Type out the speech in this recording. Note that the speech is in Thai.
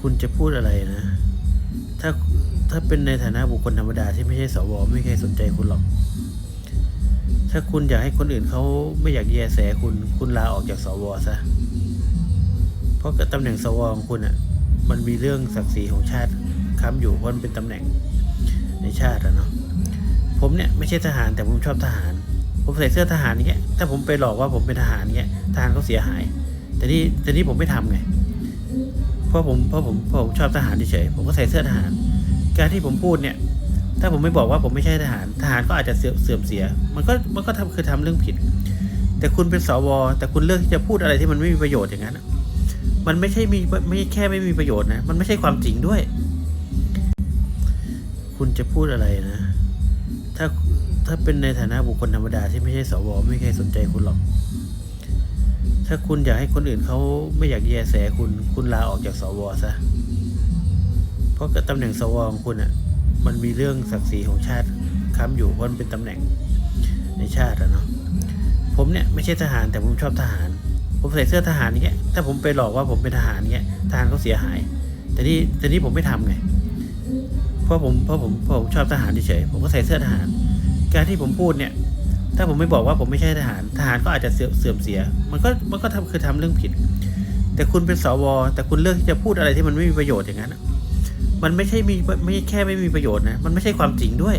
คุณจะพูดอะไรนะ ถ้าถ้าเป็นในฐานะบุคคลธรรมดาที่ไม่ใช่สวไม่เคยสนใจคุณหรอก ถ้าคุณอยากให้คนอื่นเขาไม่อยากแยแสคุณคุณลาออกจากสวซะเพราะตำแหน่งสวของคุณอะ มันมีเรื่องศักดิ์ศรีของชาติค้ำอยู่เพราะมันเป็นตำแหน่งในชาติอะเนาะผมเนี่ยไม่ใช่ทหารแต่ผมชอบทหาร ผมใส่เสื้อทหารเงี้ยถ้าผมไปหลอกว่าผมเป็นทหารเงี้ยทหารเขาเสียหาย แต่นี่แต่นี่ผมไม่ทำไง เพราะผมเพราะผมเพราะผมชอบทหารเฉยผมก็ใส่เสื้อทหาร การที่ผมพูดเนี่ย ถ้าผมไม่บอกว่าผมไม่ใช่ทหาร ทหารก็อาจจะเสื่อมเสื่อมเสีย มันก็มันก็ทำคือทำเรื่องผิด แต่คุณเป็นสวแต่คุณเลือกที่จะพูดอะไรที่มันไม่มีประโยชน์อย่างนั้นมันไม่ใช่มีไม่แค่ไม่มีประโยชน์นะ มันไม่ใช่ความจริงด้วย คุณจะพูดอะไรนะ ถ้าถ้าเป็นในฐานะบุคคลธรรมดาที่ไม่ใช่สวไม่เคยสนใจคุณหรอก ถ้าคุณอยากให้คนอื่นเขาไม่อยากแยแสคุณคุณลาออกจากสวซะเพราะกับตำแหน่งสวของคุณอะ มันมีเรื่องศักดิ์ศรีของชาติค้ำอยู่เพราะมันเป็นตำแหน่งในชาติอะเนาะผมเนี่ยไม่ใช่ทหารแต่ผมชอบทหาร ผมใส่เสื้อทหารเงี้ยถ้าผมไปหลอกว่าผมเป็นทหารเงี้ยทหารเขาเสียหาย แต่นี่แต่นี่ผมไม่ทำไงเพราะผมเพราะผมเพราะผมชอบทหารเฉยผมก็ใส่เสื้อทหาร การที่ผมพูดเนี่ย ถ้าผมไม่บอกว่าผมไม่ใช่ทหาร ทหารก็อาจจะเสื่อมเสื่อมเสีย มันก็มันก็ทำคือทำเรื่องผิด แต่คุณเป็นสว แต่คุณเลือกที่จะพูดอะไรที่มันไม่มีประโยชน์อย่างนั้นมันไม่ใช่มีไม่แค่ไม่มีประโยชน์นะ มันไม่ใช่ความจริงด้วย